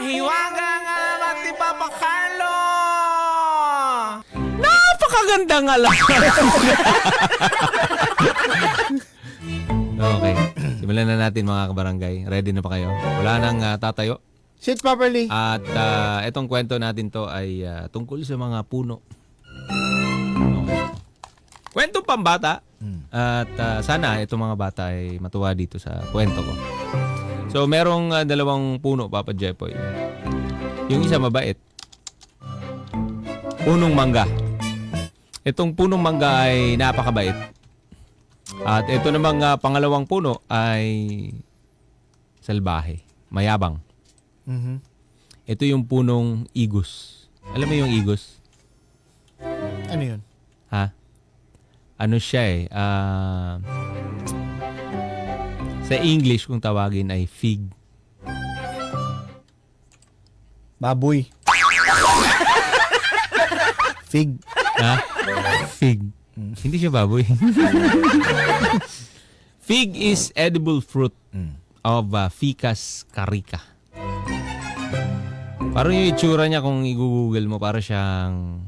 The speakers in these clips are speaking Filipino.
Mahiwaga nga at ipapakalo! Napakaganda nga lang. okay. Simulan na natin mga kabarangay. Ready na pa kayo? Wala nang ah, tatayo. Sit properly. At ah, itong kwento natin to ay ah, tungkol sa mga puno. Okay. Kwento pambata. At ah, sana itong mga bata ay matuwa dito sa kwento ko. So merong ah, dalawang puno, Papa Jepoy. Yung isa mabait. Punong mangga. Itong punong mangga ay napakabait. At ito namang ah, pangalawang puno ay salbahe, mayabang. Mhm. Ito yung punong igus. Alam mo yung igus? Ano yun? Ha? Ano siya eh? ah, sa English kung tawagin ay fig. Baboy. Fig. Ha? Fig. Hindi siya baboy. fig is edible fruit of uh, Ficus carica. Parang yung itsura niya kung i-google mo, para siyang...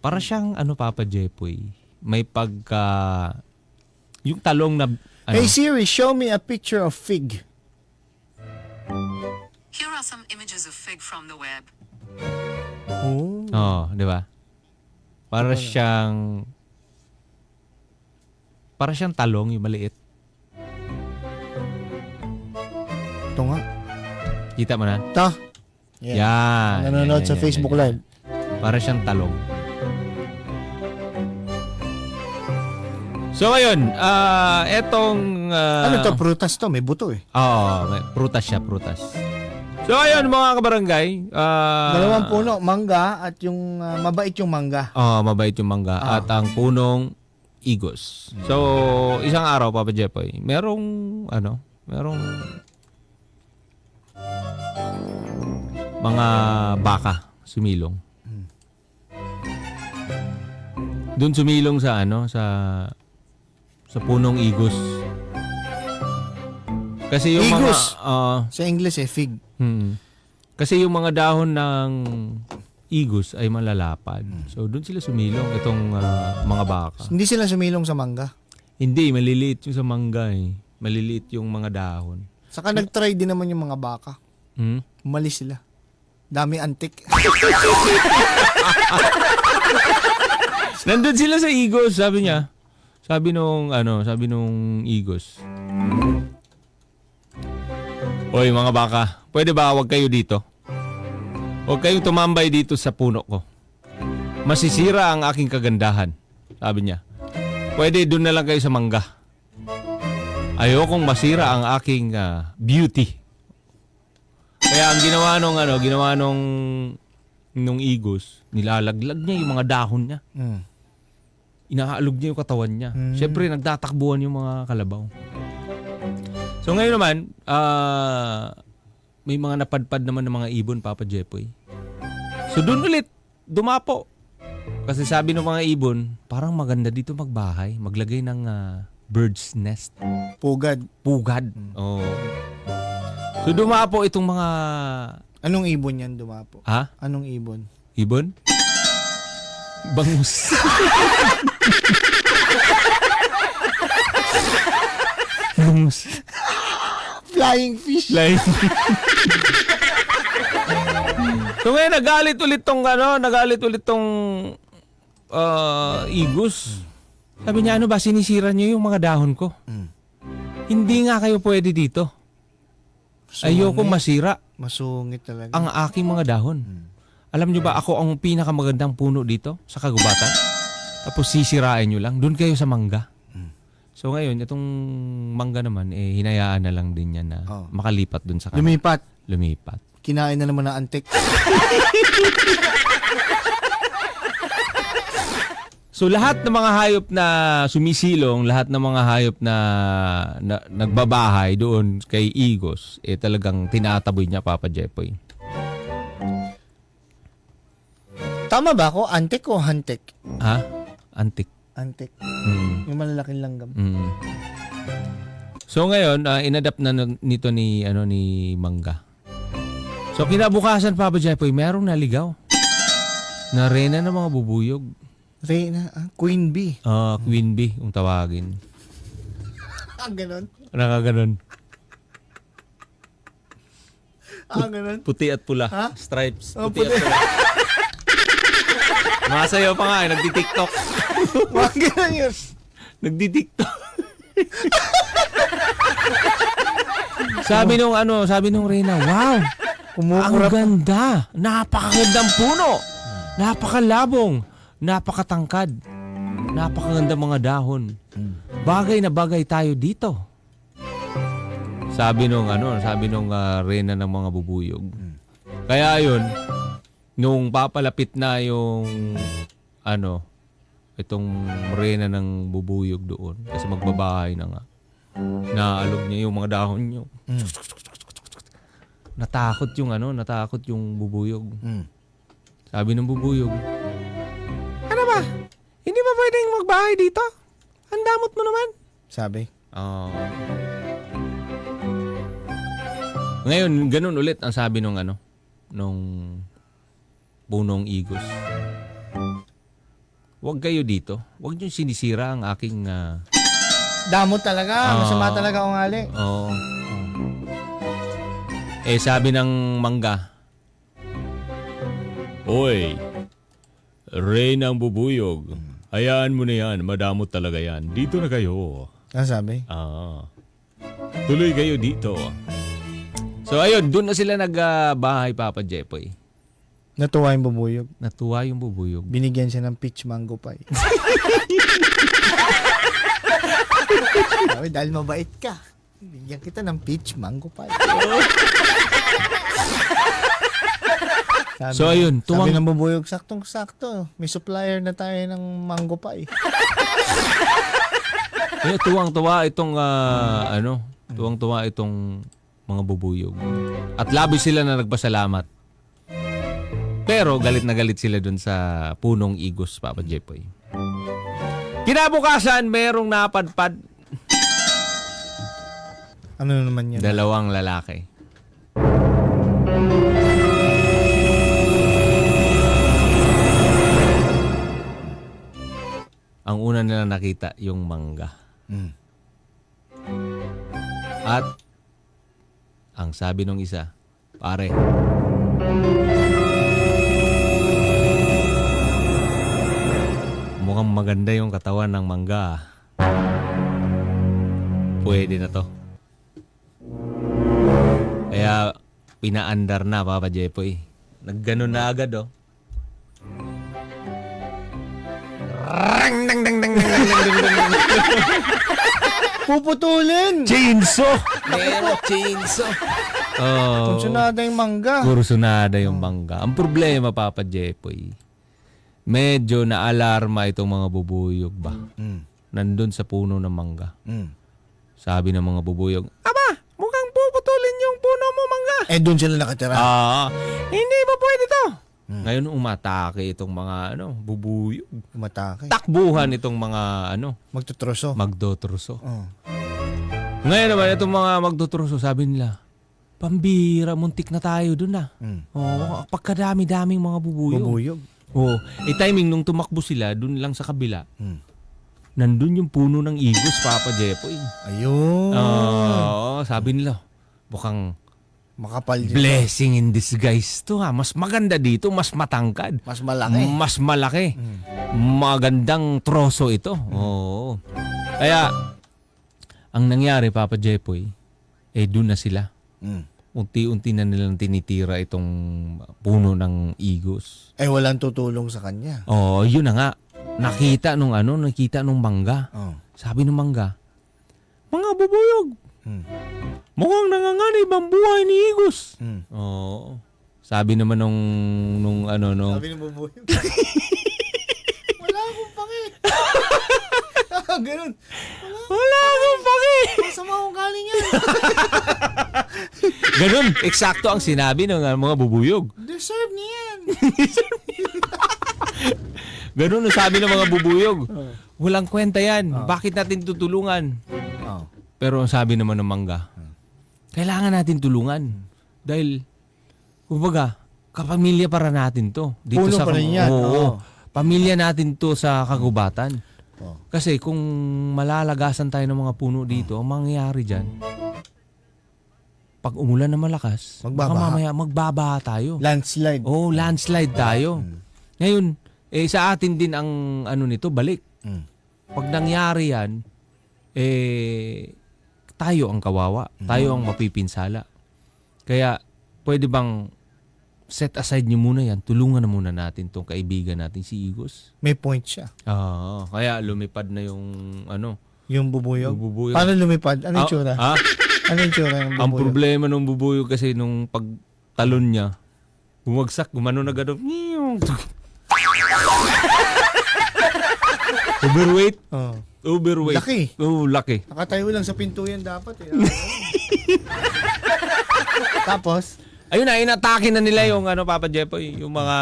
Para siyang ano Papa Jepoy. May pagka... Yung talong na... Ano? Hey Siri, show me a picture of fig. Here are some images of fig from the web. Oh. Oo, di ba? Para siyang... Para siyang talong, yung maliit. Ito nga. Kita mo na? Ta. Yan. Nanonood Yan, sa yan, Facebook yan, Live. yan. Para siyang talong. So ngayon, ah etong... ah, Ano to? Prutas to. May buto eh. Oo, may prutas siya, prutas. So ayun mga kabarangay. ah, Dalawang puno. Mangga at yung ah, mabait yung mangga. Oo, mabait yung mangga. Ah. At ang punong igos. So, isang araw, Papa Jepoy, merong, ano, merong mga baka sumilong. Doon sumilong sa, ano, sa, sa punong igos. Kasi yung Igos? mga, ah, Sa English eh, fig. Hmm. Kasi yung mga dahon ng igos ay malalapad. So doon sila sumilong itong ah, mga baka. Hindi sila sumilong sa mangga. Hindi, maliliit yung sa mangga eh. Maliliit yung mga dahon. Saka nag-try din naman yung mga baka. Hmm? Umalis sila. Dami antik. Nandun sila sa igos, sabi niya. Sabi nung, ano, sabi nung igos. Oy, mga baka, pwede ba wag kayo dito? Huwag kayong tumambay dito sa puno ko. Masisira ang aking kagandahan, sabi niya. Pwede doon na lang kayo sa mangga. Ayokong masira ang aking ah, beauty. Kaya ang ginawa nung ano, ginawa nung nung igos, nilalaglag niya yung mga dahon niya Mm. Inaalog niya yung katawan niya. Mm. Siyempre, nagtatakbuhan yung mga kalabaw. So ngayon naman, ah, may mga napadpad naman ng mga ibon, Papa Jepoy. So doon ulit, dumapo. Kasi sabi ng mga ibon, parang maganda dito magbahay, maglagay ng ah, bird's nest. Pugad. Pugad. Oo. So dumapo itong mga... Anong ibon yan dumapo? Ha? Anong ibon? Ibon? Bangus. Bangus. Flying fish. Like, so ngayon, nagalit ulit tong, ano, nagalit ulit tong uh, igus. Sabi niya, ano ba, sinisira niyo yung mga dahon ko? Mm. Hindi nga kayo pwede dito. Ayoko masira Masungit talaga. ang aking mga dahon. Alam niyo ba, ako ang pinakamagandang puno dito sa kagubatan. Tapos sisirain niyo lang. Doon kayo sa mangga. So ngayon, itong mangga naman, eh, hinayaan na lang din niya na Oh. makalipat doon sa kanila. Lumipat. Lumipat. Kinain na naman ng antik. So lahat ng mga hayop na sumisilong, lahat ng mga hayop na, na nagbabahay doon kay Igos, eh talagang tinataboy niya Papa Jepoy. Tama ba ako? Antik o hantik? Ha? Antik. Antik. Mm. Yung malalaking langgam. Mm. So ngayon, ah, inadapt na nito ni ano ni Mangga. So kinabukasan Papa Jepoy, merong naligaw. Na reyna ng mga bubuyog. Reyna, ah, Queen Bee. Ah, Queen Bee, kung tawagin. Ah, ganun. Nakaganon. Ah, ganun. Puti at pula. Ha? Stripes. Oh, puti, puti. at pula. Masayaw pa nga, eh, nagdi-tiktok. Mga ganun yun. Nagdi-tiktok. sabi nung ano, sabi nung Reyna, wow, ang Kumukurap. ganda. Napakagandang puno. Napakalabong. Napakatangkad. Napakaganda mga dahon. Bagay na bagay tayo dito. Sabi nung ano, sabi nung ah, reyna ng mga bubuyog. Kaya yun, nung papalapit na yung ano, itong reyna ng bubuyog doon kasi magbabahay na nga. Naalog niya yung mga dahon niyo. Natakot yung ano, natakot yung bubuyog. Mm. Sabi ng bubuyog, Ano ba? Hindi ba pwedeng magbahay dito? Ang damot mo naman. Sabi. Oo. Ngayon, ganun ulit ang sabi nung ano, nung punong igos. Huwag kayo dito. Huwag niyo sinisira ang aking... ah, Damot talaga. Ah. Masama talaga ang ali. Oo. Eh, sabi ng mangga, Oy, Reyna ang bubuyog. Hayaan mo na yan, madamot talaga yan. Dito na kayo. Ano sabi? Ah. Tuloy kayo dito. So ayun, doon na sila nagbahay Papa Jepoy. Natuwa yung bubuyog. Natuwa yung bubuyog. Binigyan siya ng peach mango pie. Sabi, dahil mabait ka. Bigyan kita ng peach mango pie. Sabi, So, ayun, Sabi tuwang- ng bubuyog, saktong-sakto. May supplier na tayo ng mango pie. Eh, tuwang-tuwa itong ah, ano, tuwang-tuwa itong mga bubuyog. At labis sila na nagpasalamat. Pero galit na galit sila dun sa punong igos, Papa Jepoy. Kinabukasan, merong napadpad Ano naman yan? dalawang lalaki. Ang una nila nakita, yung mangga. Mm. At ang sabi nung isa, pare, mukhang maganda yung katawan ng mangga. Pwede na to. Kaya pinaandar na Papa Jepoy. Nagganon na agad oh. Rang, dang, dang, dang, dang, dang, dang, dang, dang. Puputulin! Chainsaw! Meron, chainsaw. Oh. Kunsunada yung mangga. Kursunada yung mangga. Ang problema, Papa Jepoy, medyo na-alarma itong mga bubuyog ba? Mm. Nandun sa puno ng mangga. Mm. Sabi ng mga bubuyog, Aba, mukhang puputulin yung puno mo, mangga. Eh, doon sila nakatira. Ah, hindi ba pwede to? Ngayon umatake itong mga ano, bubuyog. Umatake. Takbuhan itong mga ano, Magtutroso. magdotruso. oh. Ngayon naman itong mga magdotruso, sabi nila, pambira, muntik na tayo dun ah. Mm. Oo, pagkadami-daming mga bubuyog. Bubuyog. Oo. Eh timing nung tumakbo sila, dun lang sa kabila, Mm. nandun yung puno ng igos, Papa Jepoy. Ayun. Oo, sabi nila, mukhang Makapal dito. blessing in disguise to ha. Mas maganda dito, mas matangkad. Mas malaki. Mas malaki. Magandang troso ito. Oo. Kaya, ang nangyari, Papa Jepoy, eh doon na sila. Mm. Unti-unti na nilang tinitira itong puno ng igos. Eh, walang tutulong sa kanya. Oo, yun na nga. Nakita nung ano, nakita nung mangga. Oh. Sabi nung mangga, mga bubuyog, Mm. mukhang nanganganib ang buhay ni Igos. Mm. Oo. Sabi naman nung, nung ano, nung, Sabi ng bubuyog. Wala akong pake. Ganun. wala akong paki. Masama akong galing yan. Ganun, eksakto ang sinabi ng uh, mga bubuyog. Deserve niya yan. Ganun ang sabi ng mga bubuyog. Walang kwenta yan. Bakit natin tutulungan? Oh. Pero ang sabi naman ng mangga, kailangan natin tulungan. Dahil, kumbaga, kapamilya para natin to. Dito Puno sa pa rin yan, Oo, oo. Pamilya natin to sa kagubatan. Oo. Kasi kung malalagasan tayo ng mga puno dito, ang mangyayari dyan, pag umulan na malakas, baka Magbabaha. mamaya magbabaha tayo. Landslide. Oh, landslide tayo. Ngayon, eh sa atin din ang ano nito, balik. Mm. Pag nangyari yan, eh tayo ang kawawa. Tayo ang mapipinsala. Kaya pwede bang set aside niyo muna yan. Tulungan na muna natin tong kaibigan natin si Igos. May point siya. Ah, kaya lumipad na yung ano, Yung bubuyog. bubuyog. Paano lumipad? Ano yung Ah, tsura? ah, Ano yung tsura ng bubuyog? ang problema ng bubuyog kasi nung pagtalon niya, bumagsak, gumano na gano'n. Overweight. Oh. Overweight. Laki. Oo, laki. Nakatayo lang sa pinto yan dapat eh. Tapos, Ayun na, inatake na nila yung ano, Papa Jepoy, yung mga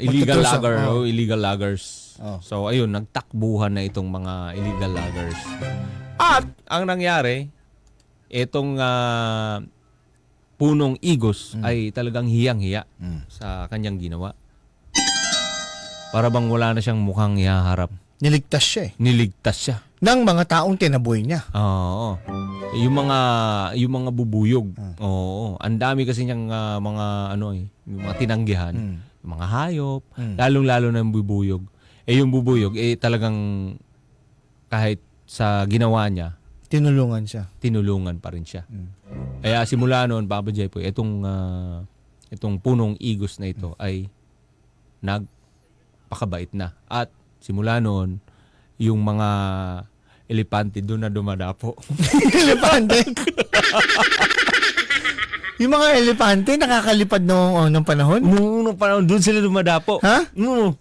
illegal Magtutusok, logger, oh. oh, illegal loggers. Oh. So, ayun, nagtakbuhan na itong mga illegal loggers. At, ang nangyari, itong ah, punong igos ay talagang hiyang-hiya Mm. sa kanyang ginawa. Para bang wala na siyang mukhang ihaharap. niligtas siya eh. Niligtas siya. Ng mga taong tinaboy niya. Oo. Yung mga yung mga bubuyog. Oo. Ang dami kasi niyang ah, mga ano eh, yung mga tinanggihan, Mm. yung mga hayop, Mm. lalong-lalo na yung bubuyog. Eh yung bubuyog eh talagang kahit sa ginawa niya, Tinulungan siya. tinulungan pa rin siya. Mm. Kaya simula noon, Papa Jepoy, itong ah, itong punong igos na ito ay nagpakabait na. At simula noon, yung mga elepante doon na dumadapo. elepante. yung mga elepante nakakalipad noong unang panahon. Nung unang panahon, doon sila dumadapo. Ha? No.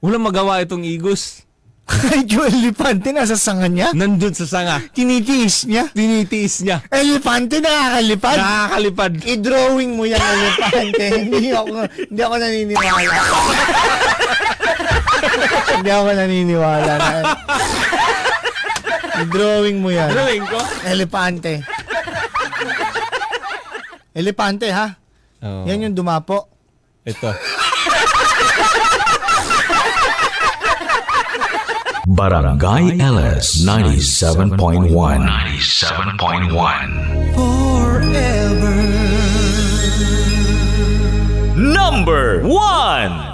Walang magawa itong igos. Kahit yung elepante nasa sanga niya. Nandun sa sanga. Tinitiis niya. Tinitiis niya. Elepante nakakalipad. Nakakalipad. I-drawing mo yan, elepante. hindi ako, hindi ako naniniwala. hindi ako naniniwala. Na, I-drawing mo yan. Drawing ko? Elepante. Elepante, ha? Oh. Yan yung dumapo. Ito. Barangay LS 97.1 97.1 Forever. Number 1